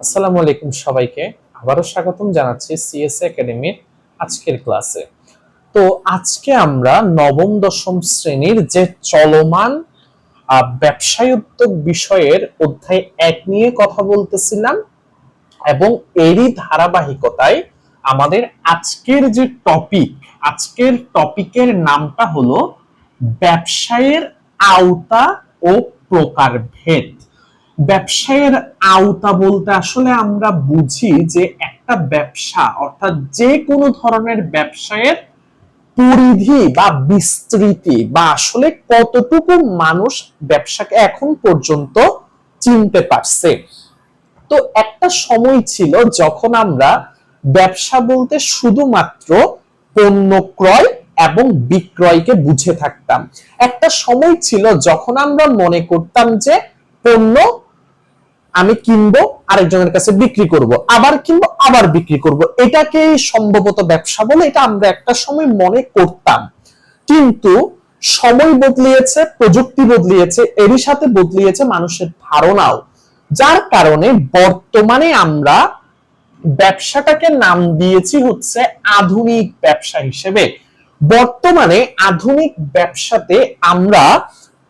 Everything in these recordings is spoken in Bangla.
আসসালামু আলাইকুম সবাইকে। আবারও স্বাগতম জানাচ্ছি সিএস একাডেমির আজকের ক্লাসে। তো আজকে আমরা নবম, দশম শ্রেণির যে চলমান ব্যবসায় উদ্যোগ বিষয়ের অধ্যায় এক নিয়ে কথা বলতেছিলাম এবং এরই ধারাবাহিকতায় আমাদের আজকের যে টপিক আজকের টপিকের নামটা হলো ব্যবসায়ের আওতা ও প্রকারভেদ। ব্যবসায়ের আওতা বলতে আসলে আমরা বুঝি যে একটা ব্যবসা, অর্থাৎ যে কোনো ধরনের ব্যবসায়ের পরিধি বা বিস্তৃতি বা আসলে কতটুকু মানুষ ব্যবসাকে এখন পর্যন্ত চিনতে পারছে। তো একটা সময় ছিল যখন আমরা ব্যবসা বলতে শুধুমাত্র পণ্য ক্রয় এবং বিক্রয়কে বুঝে থাকতাম। একটা সময় ছিল যখন আমরা মনে করতাম যে পণ্য আমি কিনবো, আরেকজনের কাছে বিক্রি করব, আবার কিনবো, আবার বিক্রি করব। এটাকেই সম্ভবত ব্যবসা বলে এটা আমরা একটা সময় মনে করতাম। কিন্তু সময় বদলিয়েছে, প্রযুক্তি বদলিয়েছে, এরই সাথে বদলিয়েছে মানুষের ধারণাও। যার কারণে বর্তমানে আমরা ব্যবসাটাকে নাম দিয়েছি হচ্ছে আধুনিক ব্যবসা হিসেবে। বর্তমানে আধুনিক ব্যবসাতে আমরা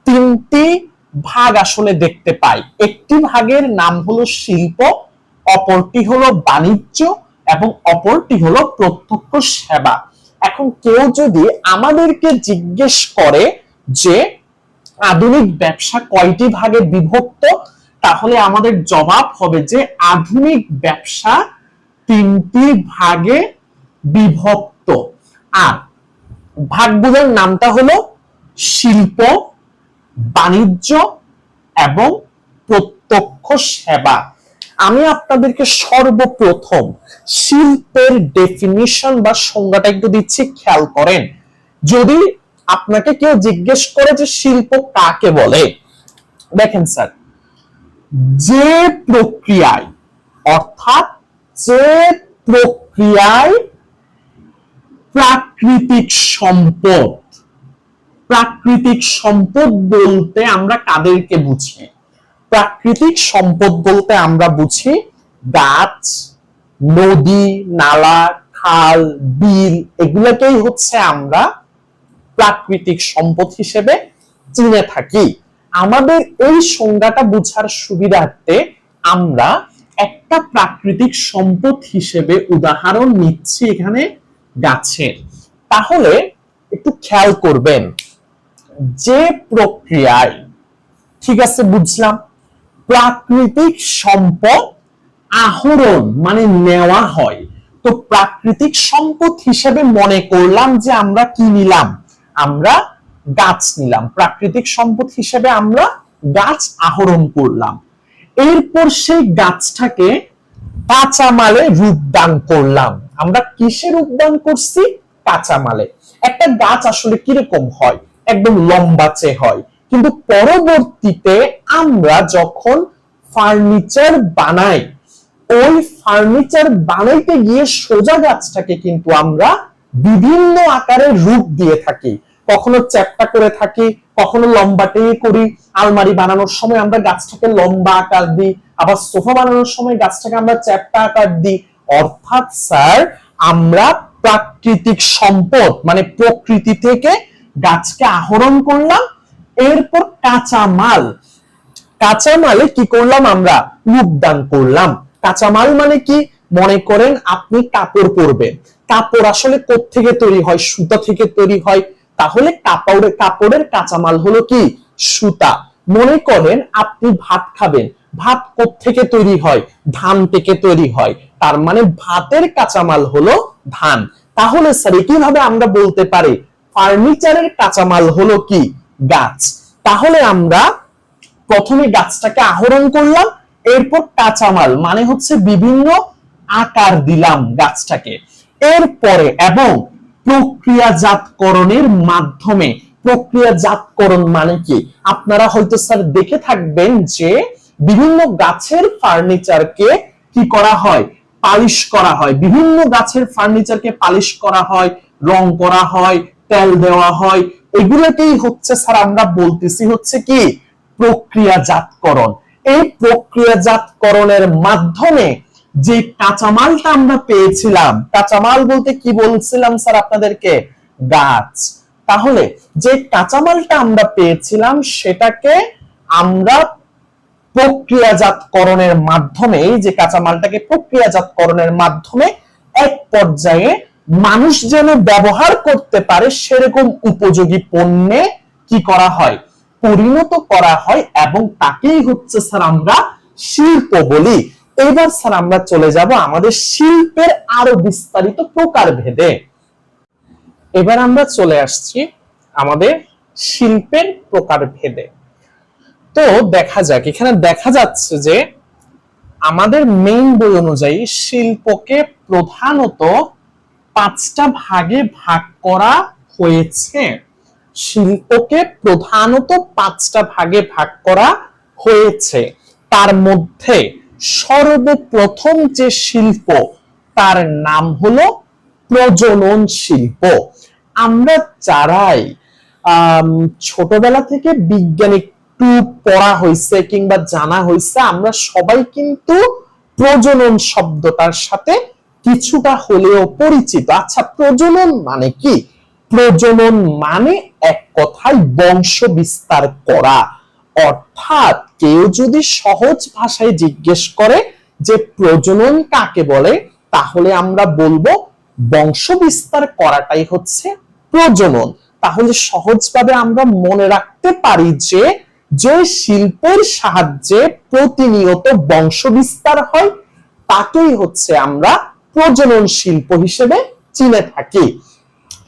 তিনটি ভাগ আসলে দেখতে পাই। একটি ভাগের নাম হলো শিল্প, অপরটি হলো বাণিজ্য এবং অপরটি হলো প্রত্যক্ষ সেবা। এখন কেউ যদি আমাদেরকে জিজ্ঞেস করে যে, আধুনিক ব্যবসা কয়টি ভাগে বিভক্ত? তাহলে আমাদের জবাব হবে যে, আধুনিক ব্যবসা তিনটি ভাগে বিভক্ত। আর ভাগগুলোর নামটা হলো শিল্প বাণিজ্য এবং প্রত্যক্ষ সেবা। আমি আপনাদেরকে সর্বপ্রথম শিল্পের ডেফিনিশন বা সংজ্ঞাটা একটু দিচ্ছি, খেয়াল করেন। যদি আপনাকে কেউ জিজ্ঞেস করে যে শিল্প কাকে বলে, দেখেন স্যার, যে প্রক্রিয়ায়, অর্থাৎ যে প্রক্রিয়ায় প্রাকৃতিক সম্পদ প্রাকৃতিক সম্পদ বলতে আমরা কাদেরকে বুঝি? প্রাকৃতিক সম্পদ বলতে আমরা বুঝি গাছ, নদী, নালা, খাল, বিল, এগুলোকেই হচ্ছে আমরা প্রাকৃতিক সম্পদ হিসেবে চিনে থাকি। আমাদের এই সংজ্ঞাটা বুঝার সুবিধার্থে আমরা একটা প্রাকৃতিক সম্পদ হিসেবে উদাহরণ নিচ্ছি এখানে গাছের। তাহলে একটু খেয়াল করবেন যে প্রক্রিয়ায়, ঠিক আছে, বুঝলাম, প্রাকৃতিক সম্পদ আহরণ মানে নেওয়া হয়। তো প্রাকৃতিক সম্পদ হিসেবে মনে করলাম যে আমরা কি নিলাম? আমরা গাছ নিলাম। প্রাকৃতিক সম্পদ হিসেবে আমরা গাছ আহরণ করলাম। এরপর সেই গাছটাকে কাঁচামালে রূপদান করলাম। আমরা কিসে রূপদান করছি? কাঁচামালে। একটা গাছ আসলে কীরকম হয়? একদম লম্বাচে হয়। কিন্তু পরবর্তীতে আমরা যখন ফার্নিচার বানাই, ওই ফার্নিচার বানাইতে গিয়ে সোজা গাছটাকে কিন্তু আমরা বিভিন্ন আকারে রূপ দিয়ে থাকি। কখনো চ্যাপটা করে থাকি, কখনো লম্বাটে করি। আলমারি বানানোর সময় আমরা গাছটাকে লম্বা আকার দিই, আবার সোফা বানানোর সময় গাছটাকে আমরা চ্যাপটা আকার দিই। অর্থাৎ স্যার, আমরা প্রাকৃতিক সম্পদ মানে প্রকৃতি থেকে গাছকে আহরণ করলাম, এরপর কাঁচা মাল কাঁচামালে কি করলাম আমরা? রূপদান করলাম। কাঁচামাল মানে কি? মনে করেন আপনি কাপড় পরবেন। কাপড় আসলে থেকে তৈরি হয়? সুতা থেকে তৈরি হয়। তাহলে কাপড়ের কাপড়ের কাঁচামাল হলো কি? সুতা। মনে করেন আপনি ভাত খাবেন। ভাত থেকে তৈরি হয়? ধান থেকে তৈরি হয়। তার মানে ভাতের কাঁচামাল হলো ধান। তাহলে স্যার কীভাবে আমরা বলতে পারি? ফার্নিচারের কাঁচামাল হলো কি? গাছ। তাহলে আমরা প্রথমে গাছটাকে আহরণ করলাম, এরপর কাঁচামাল মানে হচ্ছে বিভিন্ন আকার দিলাম গাছটাকে। এরপরে এবং প্রক্রিয়াজাতকরণের মাধ্যমে, প্রক্রিয়াজাতকরণ মানে কি? আপনারা হয়তো স্যার দেখে থাকবেন যে বিভিন্ন গাছের ফার্নিচারকে কি করা হয়? পালিশ করা হয়। বিভিন্ন গাছের ফার্নিচারকে পালিশ করা হয়, রং করা হয় তেল দেওয়া হয়, এগুলোকেই হচ্ছে স্যার আমরা বলতেছি হচ্ছে কি? প্রক্রিয়াজাতকরণ। এই প্রক্রিয়াজাতকরণের মাধ্যমে যে কাঁচামালটা আমরা পেয়েছিলাম, কাঁচামাল বলতে কি বলছিলাম স্যার আপনাদেরকে? গাছ। তাহলে যে কাঁচামালটা আমরা পেয়েছিলাম, সেটাকে আমরা প্রক্রিয়াজাতকরণের মাধ্যমে যে কাঁচামালটাকে প্রক্রিয়াজাতকরণের মাধ্যমে এক পর্যায়ে মানুষ যেন ব্যবহার করতে পারে সেরকম উপযোগী পণ্যে কি করা হয়? পরিণত করা হয় এবং তাকেই হচ্ছে স্যার আমরা শিল্প বলি। এবার স্যার আমরা চলে যাব আমাদের শিল্পের আরও বিস্তারিত প্রকার ভেদে এবার আমরা চলে আসছি আমাদের শিল্পের প্রকার ভেদে তো দেখা যাক, এখানে দেখা যাচ্ছে যে আমাদের মেইন বই অনুযায়ী শিল্পকে প্রধানত পাঁচটা ভাগে ভাগ করা হয়েছে। শিল্পকে প্রধানত পাঁচটা ভাগে ভাগ করা হয়েছে। তার মধ্যে সর্বপ্রথম যে শিল্প, তার নাম হলো প্রজনন শিল্প। আমরা যারাই ছোটবেলা থেকে বিজ্ঞান একটু পড়া হয়েছে কিংবা জানা হয়েছে আমরা সবাই কিন্তু প্রজনন শব্দটার সাথে কিছুটা হলেও পরিচিত। আচ্ছা প্রজনন মানে কি? প্রজনন মানে এক কথায় বংশ বিস্তার করা। অর্থাৎ কেউ যদি সহজ ভাষায় জিজ্ঞেস করে যে প্রজনন কাকে বলে, তাহলে আমরা বলব বংশ বিস্তার করাটাই হচ্ছে প্রজনন। তাহলে সহজভাবে আমরা মনে রাখতে পারি যে যে শিল্পের সাহায্যে প্রতিনিয়ত বংশ বিস্তার হয়, তাকেই হচ্ছে আমরা প্রজনন শিল্প হিসেবে চিনে থাকি।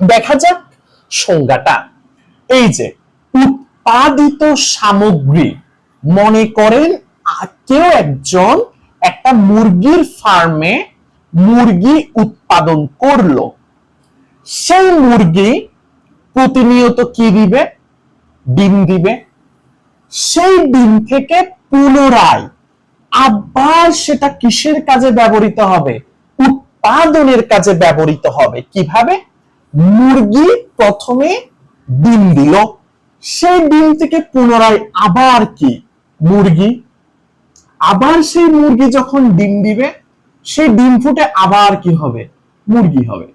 দেখা যাক সংজ্ঞাটা। এই যে, উৎপাদিত সামগ্রী, মনে করেন কেউ একজন একটা মুরগির ফার্মে মুরগি উৎপাদন করল। সেই মুরগি প্রতিনিয়ত কি দিবে? ডিম দিবে। সেই ডিম থেকে পুনরায় আবার সেটা কিসের কাজে ব্যবহৃত হবে? উৎপাদনের কাজে ব্যবহৃত হবে। কীভাবে? মুরগি প্রথমে ডিম দিল। সেই ডিম থেকে পুনরায় আবার কি? মুরগি। আবার সেই মুরগি যখন ডিম দিবে, সেই ডিম ফুটে আবার কি হবে? মুরগি হবে।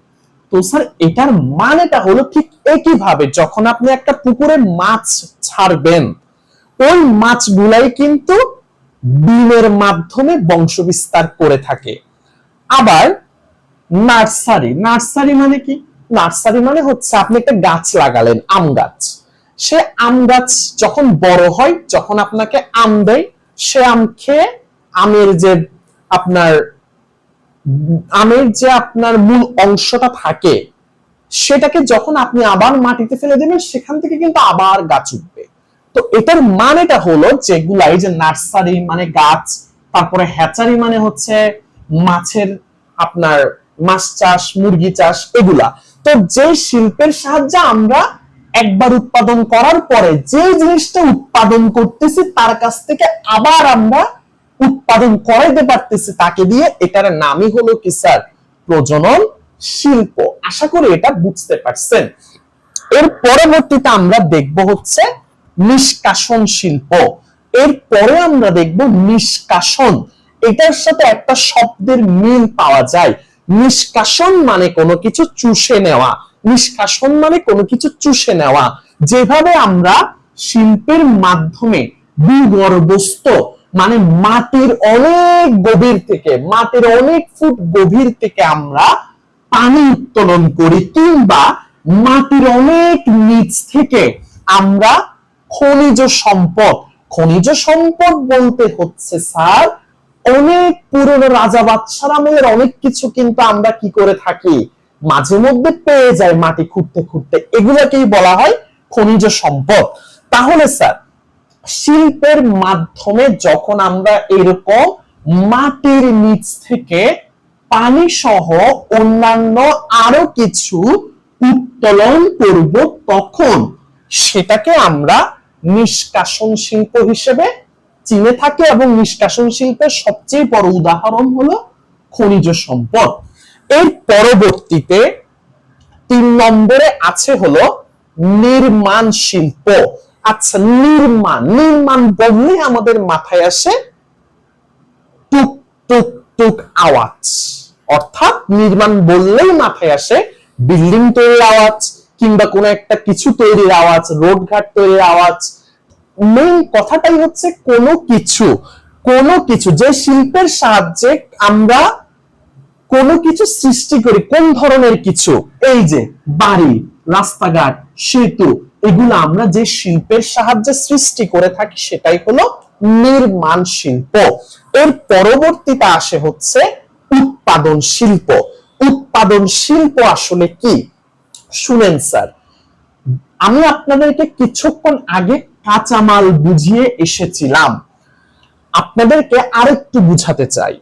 তো স্যার, এটার মানেটা হলো ঠিক একইভাবে যখন আপনি একটা পুকুরে মাছ ছাড়বেন, ওই মাছগুলাই কিন্তু ডিমের মাধ্যমে বংশ বিস্তার করে থাকে। আবার নার্সারি। নার্সারি মানে কি? নার্সারি মানে হচ্ছে আপনি একটা গাছ লাগালেন, আম গাছ। সে আম গাছ যখন বড় হয়, যখন আপনাকে আম দেয়, সে আম খেয়ে আমের যে আপনার, আমের যে আপনার মূল অংশটা থাকে, সেটাকে যখন আপনি আবার মাটিতে ফেলে দেবেন, সেখান থেকে কিন্তু আবার গাছ উঠবে। তো এটার মানেটা হলো যেগুলা এই যে নার্সারি মানে গাছ, তারপরে হ্যাচারি মানে হচ্ছে মাছের আপনার মাছ চাষ, মুরগি চাষ, এগুলা। তো যে শিল্পের সাহায্যে আমরা একবার উৎপাদন করার পরে যে জিনিসটা উৎপাদন করতেছি, তার কাছ থেকে আবার আমরা উৎপাদন করাইতে পারতেছি, তাকে দিয়ে এটার নামই হলো কি স্যার? প্রজনন শিল্প। আশা করি এটা বুঝতে পারছেন। এর পরবর্তীতে আমরা দেখব হচ্ছে নিষ্কাশন শিল্প। এর পরে আমরা দেখব নিষ্কাশন। এটার সাথে একটা শব্দের মিল পাওয়া যায়। নিষ্কাশন মানে কোনো কিছু চুষে নেওয়া। নিষ্কাশন মানে কোনো কিছু চুষে নেওয়া। যেভাবে আমরা শিল্পের মাধ্যমে ভূগর্ভস্থ মানে মাটির অনেক গভীর থেকে, মাটির অনেক ফুট গভীর থেকে আমরা পানি উত্তোলন করি কিংবা মাটির অনেক নিচ থেকে আমরা খনিজ সম্পদ খনিজ সম্পদ বলতে হচ্ছে, স্যার অনেক পুরনো রাজা বাদশার আমলের অনেক কিছু কিন্তু আমরা কি করে থাকি? মাঝে মধ্যে পেয়ে যায় মাটি খুঁড়তে খুঁড়তে। এগুলাকেই বলা হয় খনিজ সম্পদ। তাহলে স্যার, শিল্পের মাধ্যমে যখন আমরা এরকম মাটির নিচ থেকে পানি সহ অন্যান্য আরও কিছু উত্তোলন করব তখন সেটাকে আমরা নিষ্কাশন শিল্প হিসেবে চিনে থাকি এবং নিষ্কাশন শিল্পের সবচেয়ে বড় উদাহরণ হলো খনিজ সম্পদ। এর পরবর্তীতে তিন নম্বরে আছে হলো নির্মাণ শিল্প। আচ্ছা নির্মাণ নির্মাণ বললে আমাদের মাথায় আসে টুক টুক টুক আওয়াজ। অর্থাৎ নির্মাণ বললেই মাথায় আসে বিল্ডিং তৈরির আওয়াজ কিংবা কোনো একটা কিছু তৈরির আওয়াজ রোড ঘাট তৈরির আওয়াজ মেইন কথাটাই হচ্ছে কোনো কিছু কোনো কিছু যে শিল্পের সাহায্যে আমরা কোনো কিছু সৃষ্টি করি, কোন ধরনের কিছু? এই যে বাড়ি, রাস্তাঘাট, সেতু, এগুলো আমরা যে শিল্পের সাহায্যে সৃষ্টি করে থাকি সেটাই হলো নির্মাণ শিল্প। এর পরবর্তীতে আসে হচ্ছে উৎপাদন শিল্প। উৎপাদন শিল্প আসলে কি? শুনেন স্যার, আমি আপনাদেরকে কিছুক্ষণ আগে কাঁচামাল বুঝিয়ে এসেছিলাম। আপনাদেরকে আরেকটু বুঝাতে চাই।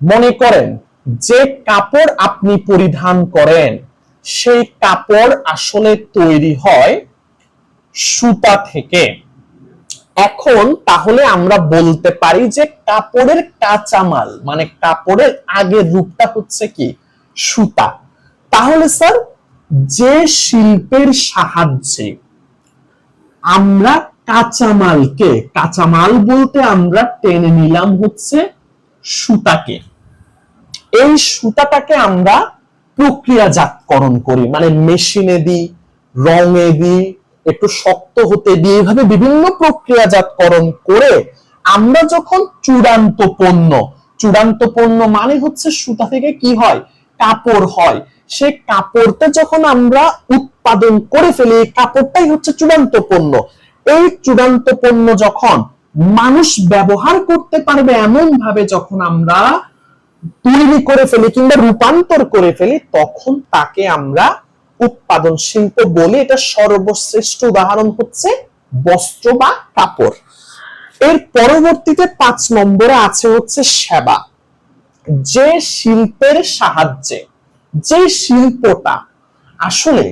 মনে করেন, যে কাপড় আপনি পরিধান করেন, সেই কাপড় আসলে তৈরি হয় সুতা থেকে। এখন তাহলে আমরা বলতে পারি যে কাপড়ের কাঁচামাল মানে কাপড়ের আগের রূপটা হচ্ছে কি? সুতা। তাহলে স্যার, যে শিল্পের সাহায্যে আমরা কাঁচামালকে, কাঁচামাল বলতে আমরা টেনে নিলাম হচ্ছে সুতাকে। এই সুতাটাকে আমরা প্রক্রিয়াজাতকরণ করি মানে মেশিনে দিই, রঙে দিই, একটু শক্ত হতে দিই এভাবে বিভিন্ন প্রক্রিয়াজাতকরণ করে আমরা যখন চূড়ান্ত পণ্য চূড়ান্ত পণ্য মানে হচ্ছে সুতা থেকে কি হয়? কাপড় হয়। সে কাপড়টা যখন আমরা উৎপাদন করে ফেলি কাপড়টাই হচ্ছে চূড়ান্ত পণ্য। এই চূড়ান্ত পণ্য যখন মানুষ ব্যবহার করতে পারবে এমন ভাবে যখন আমরা তৈরি করে ফেলি কিংবা রূপান্তর করে ফেলি, তখন তাকে আমরা উৎপাদন শিল্প বলি এটা সর্বশ্রেষ্ঠ উদাহরণ হচ্ছে বস্ত্র বা কাপড়। এর পরবর্তীতে পাঁচ নম্বরে আছে হচ্ছে সেবা, যে শিল্পের সাহায্যে যে শিল্পটা আসলে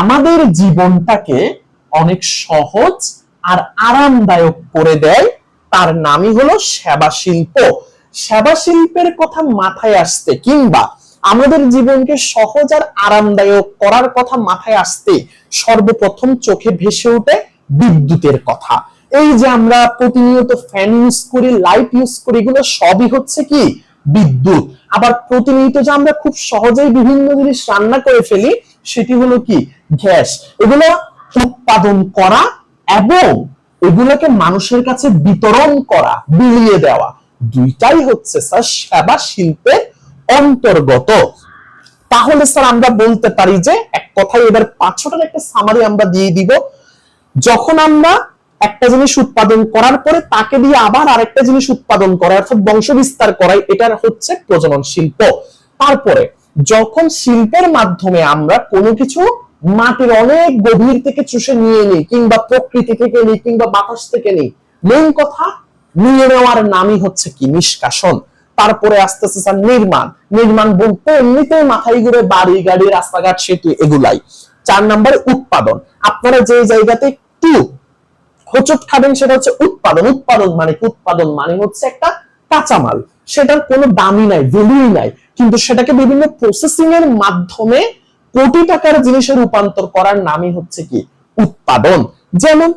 আমাদের জীবনটাকে অনেক সহজ আর আরামদায়ক করে দেয়, তার নামই হলো সেবা শিল্প। সেবা শিল্পের কথা মাথায় আসতে কিংবা আমাদের জীবনকে সহজ আর আরামদায়ক করার কথা মাথায় আসতে সর্বপ্রথম চোখে ভেসে ওঠে বিদ্যুতের কথা। এই যে আমরা প্রতিনিয়ত ফ্যান ইউজ করি লাইট ইউজ করি, এগুলো সবই হচ্ছে কি? বিদ্যুৎ। আবার প্রতিনিয়ত যে আমরা খুব সহজেই বিভিন্ন জিনিস রান্না করে ফেলি, সেটি হলো কি? গ্যাস। এগুলো উৎপাদন করা এবং এগুলোকে মানুষের কাছে বিতরণ করা, বিলিয়ে দেওয়া। দুইটাই হচ্ছে স্যার সেবা শিল্পের অন্তর্গত। তাহলে স্যার আমরা বলতে পারি যে, এক কথায় এবার পাঁচশোটার একটা সামারি আমরা দিয়ে দিব। যখন আমরা একটা জিনিস উৎপাদন করার পরে তাকে দিয়ে আবার আরেকটা জিনিস উৎপাদন করা অর্থাৎ বংশ বিস্তার করাই এটার হচ্ছে প্রজনন শিল্প। তারপরে, যখন শিল্পের মাধ্যমে আমরা কোনো কিছু মাটির অনেক গভীর থেকে চুষে নিয়ে নিই, কিংবা প্রকৃতি থেকে নিই, কিংবা বাতাস থেকে নিই মেন কথা, নিয়ে নেওয়ার নামই হচ্ছে কি? নিষ্কাশন। তারপরে আস্তে আস্তে স্যার নির্মাণ। নির্মাণ বলতে এমনিতেই মাথায় ঘুরে বাড়ি, গাড়ি, রাস্তাঘাট, সেতু, এগুলাই। চার নম্বরে উৎপাদন। আপনারা যে জায়গাতে একটু হোচট খাবেন, সেটা হচ্ছে উৎপাদন। উৎপাদন মানে উৎপাদন মানে হচ্ছে একটা কাঁচামাল। সেটার কোনো দামই নাই ভ্যালুই নাই। কিন্তু সেটাকে বিভিন্ন প্রসেসিং এর মাধ্যমে কোটি টাকার জিনিসে রূপান্তর করার নামই হচ্ছে কি? উৎপাদন। যেমন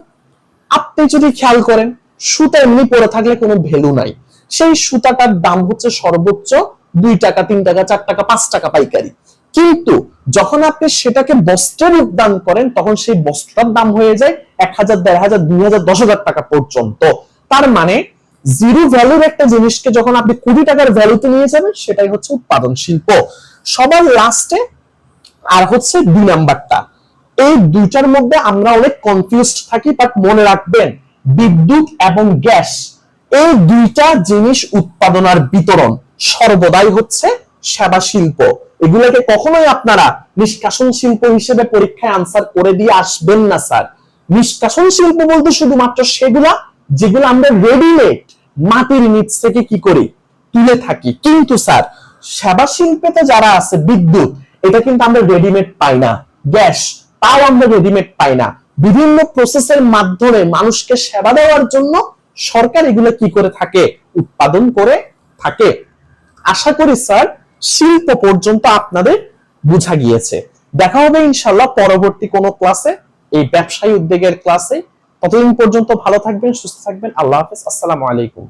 আপনি যদি খেয়াল করেন, সুতা এমনি পরে থাকলে কোনো ভ্যালু নাই। সেই সুতাটার দাম হচ্ছে সর্বোচ্চ দুই টাকা, তিন টাকা, চার টাকা, পাঁচ টাকা পাইকারি। কিন্তু যখন আপনি সেটাকে বস্ত্রের উদ্যান করেন, তখন সেই বস্ত্রটার দাম হয়ে যায় এক হাজার, দেড় হাজার, দুই হাজার, দশ হাজার টাকা পর্যন্ত। তার মানে জিরো ভ্যালুর একটা জিনিসকে যখন আপনি কুড়ি টাকার ভ্যালুতে নিয়ে যাবেন, সেটাই হচ্ছে উৎপাদন শিল্প। সবার লাস্টে আর হচ্ছে দুই নাম্বারটা। এই দুইটার মধ্যে আমরা অনেক কনফিউজড থাকি বাট মনে রাখবেন, বিদ্যুৎ এবং গ্যাস, এই দুইটা জিনিস উৎপাদন আর বিতরণ সর্বদাই হচ্ছে সেবা শিল্প। এগুলোকে কখনোই আপনারা নিষ্কাশন শিল্প হিসেবে পরীক্ষায় আনসার করে দিয়ে আসবেন না, স্যার। নিষ্কাশন শিল্প বলতে শুধুমাত্র সেগুলা যেগুলো আমরা রেডিমেড মাটির নিচ থেকে কি করি? তুলে থাকি। কিন্তু, স্যার, সেবা শিল্পেতে যারা আছে, বিদ্যুৎ, এটা কিন্তু আমরা রেডিমেড পাই না। গ্যাস, তাও আমরা রেডিমেড পাই না। বিভিন্ন প্রসেসের মাধ্যমে মানুষকে সেবা দেওয়ার জন্য সরকার এগুলো কি করে থাকে? উৎপাদন করে থাকে। আশা করি, স্যার শিল্প পর্যন্ত আপনাদের বুঝা গিয়েছে। দেখা হবে ইনশাল্লাহ পরবর্তী কোন ক্লাসে এই ব্যবসায়ী উদ্যোগের ক্লাসে ততদিন পর্যন্ত ভালো থাকবেন, সুস্থ থাকবেন। আল্লাহ হাফেজ। আসসালামু আলাইকুম।